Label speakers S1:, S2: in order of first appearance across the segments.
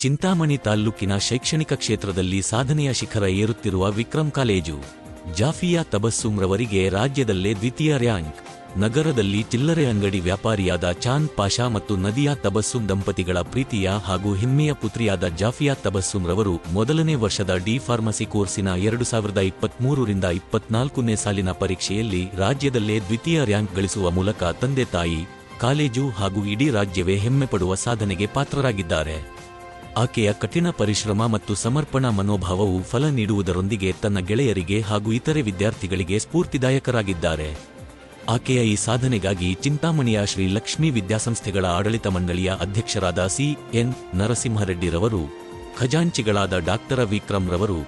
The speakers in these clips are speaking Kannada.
S1: ಚಿಂತಾಮಣಿ ತಾಲ್ಲೂಕಿನ ಶೈಕ್ಷಣಿಕ ಕ್ಷೇತ್ರದಲ್ಲಿ ಸಾಧನೆಯ ಶಿಖರ ಏರುತ್ತಿರುವ ವಿಕ್ರಮ್ ಕಾಲೇಜು, ಜಾಫಿಯಾ ತಬಸ್ಸುಮ್ರವರಿಗೆ ರಾಜ್ಯದಲ್ಲೇ ದ್ವಿತೀಯ ರ್ಯಾಂಕ್. ನಗರದಲ್ಲಿ ಚಿಲ್ಲರೆ ಅಂಗಡಿ ವ್ಯಾಪಾರಿಯಾದ ಚಾಂದ್ ಪಾಷಾ ಮತ್ತು ನದಿಯಾ ತಬಸ್ಸುಂ ದಂಪತಿಗಳ ಪ್ರೀತಿಯ ಹಾಗೂ ಹಿಮ್ಮೆಯ ಪುತ್ರಿಯಾದ ಜಾಫಿಯಾ ತಬಸ್ಸುಮ್ರವರು ಮೊದಲನೇ ವರ್ಷದ ಡಿ ಫಾರ್ಮಸಿ ಕೋರ್ಸಿನ ಎರಡು ಸಾವಿರದ ಇಪ್ಪತ್ಮೂರರಿಂದ ಇಪ್ಪತ್ನಾಲ್ಕನೇ ಸಾಲಿನ ಪರೀಕ್ಷೆಯಲ್ಲಿ ರಾಜ್ಯದಲ್ಲೇ ದ್ವಿತೀಯ ರ್ಯಾಂಕ್ ಗಳಿಸುವ ಮೂಲಕ ತಂದೆ ತಾಯಿ, ಕಾಲೇಜು ಹಾಗೂ ಇಡೀ ರಾಜ್ಯವೇ ಹೆಮ್ಮೆಪಡುವ ಸಾಧನೆಗೆ ಪಾತ್ರರಾಗಿದ್ದಾರೆ. ಆಕೆಯ ಕಠಿಣ ಪರಿಶ್ರಮ ಮತ್ತು ಸಮರ್ಪಣಾ ಮನೋಭಾವವು ಫಲ ನೀಡುವುದರೊಂದಿಗೆ ತನ್ನ ಗೆಳೆಯರಿಗೆ ಹಾಗೂ ಇತರೆ ವಿದ್ಯಾರ್ಥಿಗಳಿಗೆ ಸ್ಫೂರ್ತಿದಾಯಕರಾಗಿದ್ದಾರೆ. ಆಕೆಯ ಈ ಸಾಧನೆಗಾಗಿ ಚಿಂತಾಮಣಿಯ ಶ್ರೀ ಲಕ್ಷ್ಮೀ ವಿದ್ಯಾಸಂಸ್ಥೆಗಳ ಆಡಳಿತ ಮಂಡಳಿಯ ಅಧ್ಯಕ್ಷರಾದ ಸಿ. ಎನ್. ನರಸಿಂಹರೆಡ್ಡಿರವರು, ಖಜಾಂಚಿಗಳಾದ ಡಾಕ್ಟರ ವಿಕ್ರಮ್ ರವರು,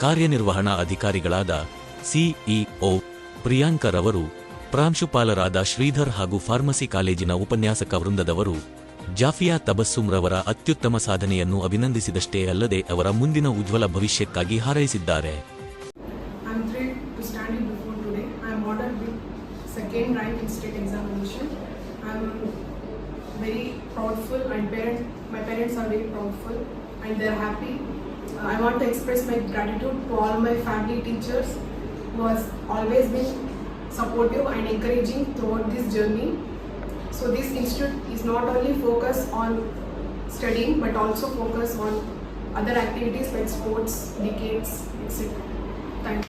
S1: ಕಾರ್ಯನಿರ್ವಹಣಾ ಅಧಿಕಾರಿಗಳಾದ ಸಿಇಒ ಪ್ರಿಯಾಂಕರವರು, ಪ್ರಾಂಶುಪಾಲರಾದ ಶ್ರೀಧರ್ ಹಾಗೂ ಫಾರ್ಮಸಿ ಕಾಲೇಜಿನ ಉಪನ್ಯಾಸಕ ವೃಂದದವರು ಜಾಫಿಯಾ ತಬಸ್ಸುಮ್ರವರ ಅತ್ಯುತ್ತಮ ಸಾಧನೆಯನ್ನು ಅಭಿನಂದಿಸಿದಷ್ಟೇ ಅಲ್ಲದೆ ಅವರ ಮುಂದಿನ ಉಜ್ವಲ ಭವಿಷ್ಯಕ್ಕಾಗಿ ಹಾರೈಸಿದ್ದಾರೆ.
S2: Uh, who has always been supportive and encouraging throughout this journey. So this institute is not only focused on studying but also focus on other activities like sports, decades, etc. Thank you.